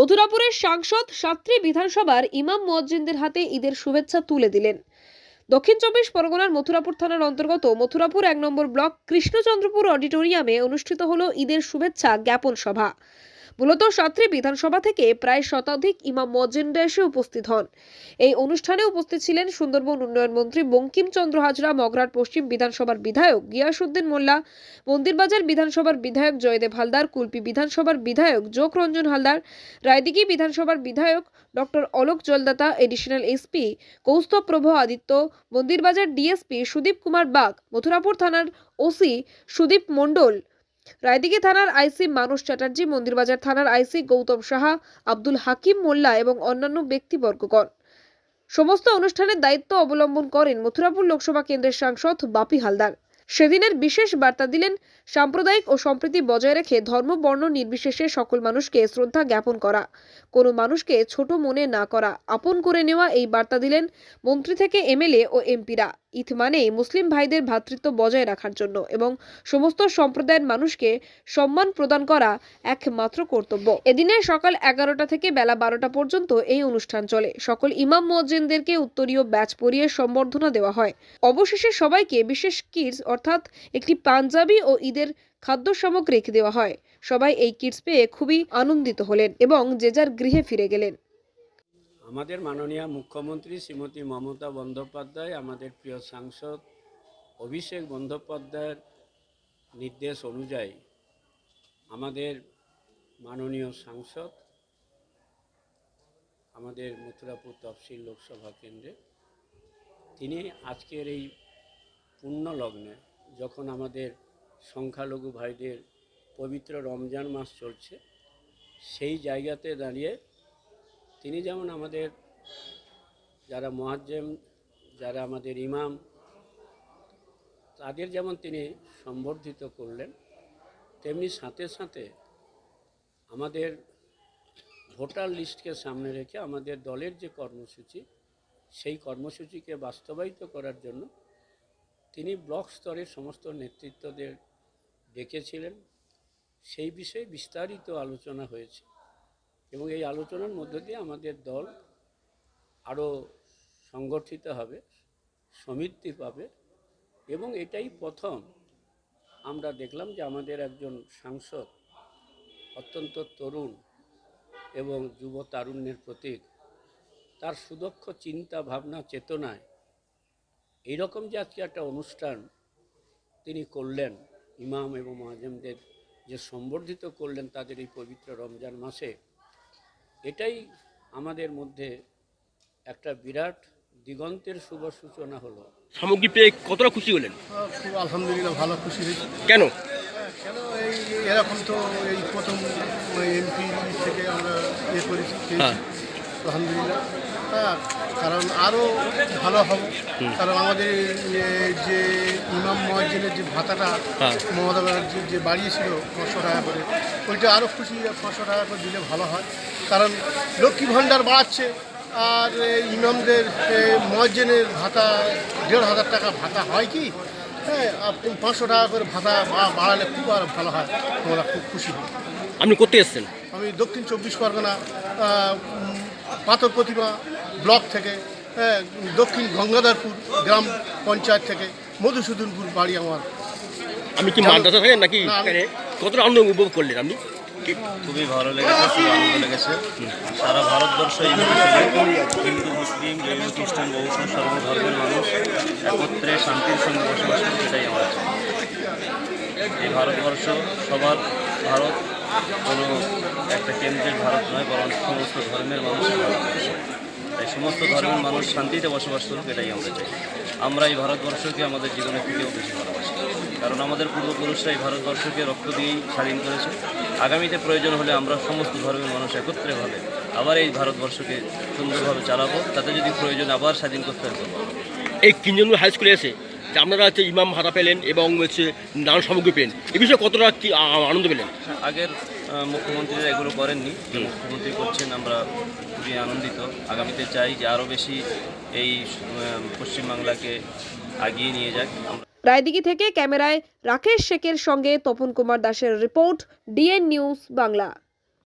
মথুরাপুরের সাংসদ সাত্রি বিধানসভার ইমাম মুয়াজ্জিনদের হাতে ঈদের শুভেচ্ছা তুলে দিলেন। দক্ষিণ চব্বিশ পরগনার মথুরাপুর থানার অন্তর্গত মথুরাপুর এক নম্বর ব্লক কৃষ্ণচন্দ্রপুর অডিটোরিয়ামে অনুষ্ঠিত হল ঈদের শুভেচ্ছা জ্ঞাপন সভা। মূলত সাত্রী বিধানসভা থেকে প্রায় শতাধিক ইমাম মজ্জিনরা এসে উপস্থিত হন। এই অনুষ্ঠানে উপস্থিত ছিলেন সুন্দরবন উন্নয়ন মন্ত্রী বঙ্কিমচন্দ্র হাজরা মগরাট পশ্চিম বিধানসভার বিধায়ক গিয়াসুদ্দিন মোল্লা, মন্দিরবাজার বিধানসভার বিধায়ক জয়দেব হালদার, কুলপি বিধানসভার বিধায়ক যোগ রঞ্জন হালদার, রায়দিঘি বিধানসভার বিধায়ক doctor Alok Jaldata, additional SP Kaustav Prabh Aditya, Mandirbazar DSP Sudip Kumar Bag, Mathurapur থানার ওসি সুদীপ মণ্ডল রায়দিঘি থানার আইসি মানুষ চ্যাটার্জি, মন্দিরবাজার থানার আইসি গৌতম সাহা, আব্দুল হাকিম মোল্লা এবং অন্যান্য ব্যক্তিবর্গগণ। সমস্ত অনুষ্ঠানের দায়িত্ব অবলম্বন করেন মথুরাপুর লোকসভা কেন্দ্রের সাংসদ বাপি হালদার। সেদিনের বিশেষ বার্তা দিলেন, সাম্প্রদায়িক ও সম্প্রীতি বজায় রেখে ধর্ম, বর্ণ নির্বিশেষে সকল মানুষকে শ্রদ্ধা জ্ঞাপন করা, কোনো মানুষকে ছোট মনে না করা, আপন করে নেওয়া এই বার্তা দিলেন মন্ত্রী থেকে এমএলএ ও এমপিরা। ঈদ মানেই মুসলিম ভাইদের ভ্রাতৃত্ব বজায় রাখার জন্য এবং সমস্ত সম্প্রদায়ের মানুষকে সম্মান প্রদান করা একমাত্র কর্তব্য। এদিনে সকাল এগারোটা থেকে বেলা বারোটা পর্যন্ত এই অনুষ্ঠান চলে। সকল ইমাম মুয়াজ্জিনদেরকে উত্তরীয় ব্যাচ পরিয়ে সম্বর্ধনা দেওয়া হয়। অবশেষে সবাইকে বিশেষ কিটস অর্থাৎ একটি পাঞ্জাবি ও ঈদের খাদ্য সামগ্রী রেখে দেওয়া হয়। সবাই এই কিটস পেয়ে খুবই আনন্দিত হলেন এবং যে যার গৃহে ফিরে গেলেন। আমাদের মাননীয় মুখ্যমন্ত্রী শ্রীমতী মমতা বন্দ্যোপাধ্যায়, আমাদের প্রিয় সাংসদ অভিষেক বন্দ্যোপাধ্যায়ের নির্দেশ অনুযায়ী আমাদের মাননীয় সাংসদ, আমাদের মথুরাপুর তফসিল লোকসভা কেন্দ্রে, তিনি আজকের এই পুণ্য লগ্নে যখন আমাদের সংখ্যালঘু ভাইদের পবিত্র রমজান মাস চলছে, সেই জায়গাতে দাঁড়িয়ে তিনি যেমন আমাদের যারা মহাজ্জেম, যারা আমাদের ইমাম, তাদের যেমন তিনি সম্বর্ধিত করলেন, তেমনি সাথে সাথে আমাদের ভোটার লিস্টকে সামনে রেখে আমাদের দলের যে কর্মসূচি, সেই কর্মসূচিকে বাস্তবায়িত করার জন্য তিনি ব্লক স্তরের সমস্ত নেতৃত্বদের ডেকেছিলেন। সেই বিষয়ে বিস্তারিত আলোচনা হয়েছে এবং এই আলোচনার মধ্য দিয়ে আমাদের দল আরও সংগঠিত হবে, সমৃদ্ধি পাবে এবং এটাই প্রথম আমরা দেখলাম যে আমাদের একজন সাংসদ অত্যন্ত তরুণ এবং যুব তারুণ্যের প্রতীক। তার সুদক্ষ চিন্তা, ভাবনা, চেতনায় এইরকম যে আজকে একটা অনুষ্ঠান তিনি করলেন ইমাম এবং মহাজমদের যে সম্বর্ধিত করলেন তাদের এই পবিত্র রমজান মাসে এটাই আমাদের মধ্যে একটা বিরাট দিগন্তের শুভ সূচনা হলো। সামগ্রী পেয়ে কতটা খুশি হলেন? আলহামদুলিল্লাহ ভালো খুশি হয়েছি। কেন? কেন? এই এরকম তো এই প্রথম এমপি থেকে আমরা ইয়ে করেছি। হ্যাঁ। আলহামদুলিল্লাহ। হ্যাঁ কারণ আরও ভালো হবে। কারণ আমাদের যে ইমাম মহাজিনের যে ভাতাটা হ্যাঁ। মমতা ব্যানার্জি যে বাড়িয়েছিল পাঁচশো টাকা করে ওইটা আরও খুশি পাঁচশো টাকা করে দিলে ভালো হয়। কারণ লক্ষ্মী ভাণ্ডার বাড়াচ্ছে আর ইমামদের মহাজেনের ভাতা দেড় হাজার টাকা ভাতা হয় কি? হ্যাঁ পাঁচশো টাকা করে ভাতা বাড়ালে খুব আর ভালো হয়। তোমরা খুব খুশি হই আপনি করতে এসছেন? আমি দক্ষিণ চব্বিশ পরগনা পাথর প্রতিমা ব্লক থেকে হ্যাঁ, দক্ষিণ গঙ্গাধরপুর গ্রাম পঞ্চায়েত থেকে মধুসূদনপুর বাড়ি আমার। আমি কি মাদ্রাসা থাকেন নাকি? কতটা আনন্দ উপভোগ করলেন আপনি? খুবই ভালো লেগেছে খুব আনন্দ লেগেছে। সারা ভারতবর্ষ হিন্দু মুসলিম জৈন খ্রিস্টান বৌদ্ধ সর্বধর্মের মানুষ একত্রে শান্তির সঙ্গে বসবাস করতে চাই আমরা। এই ভারতবর্ষ সবার ভারত কোনো একটা কেন্দ্রের ভারত নয়, বরং সমস্ত ধর্মের মানুষের ভারতবর্ষ তাই সমস্ত ধর্মের মানুষ শান্তিতে বসবাস করুক, এটাই আমরা চাই। আমরা এই ভারতবর্ষকে আমাদের জীবনের থেকেও বেশি ভালোবাসি। কারণ আমাদের পূর্বপুরুষরা এই ভারতবর্ষকে রক্ত দিয়েই স্বাধীন করেছে। আগামীতে প্রয়োজন হলে আমরা সমস্ত ধর্মের মানুষ একত্রে একত্রেভাবে আবার এই ভারতবর্ষকে সুন্দরভাবে চালাবো। তাতে যদি প্রয়োজন, আবার স্বাধীন করতে হয় এই কিঞ্জনপুর হাই স্কুলে এসে যে আপনারা হচ্ছে ইমাম ভাতা পেলেন এবং হচ্ছে নানান সামগ্রী পেলেন। এ বিষয়ে কতটা কি আনন্দ পেলেন? আগের মুখ্যমন্ত্রীরা এগুলো করেননি। মুখ্যমন্ত্রী করছেন আমরা খুবই আনন্দিত। আগামীতে চাই যে আরও বেশি এই পশ্চিমবাংলাকে আগিয়ে নিয়ে যাক। আমরা রায়দিঘি থেকে ক্যামেরায় রাকেশ শেখের সঙ্গে তপন কুমার দাসের রিপোর্ট ডিএন নিউজ বাংলা।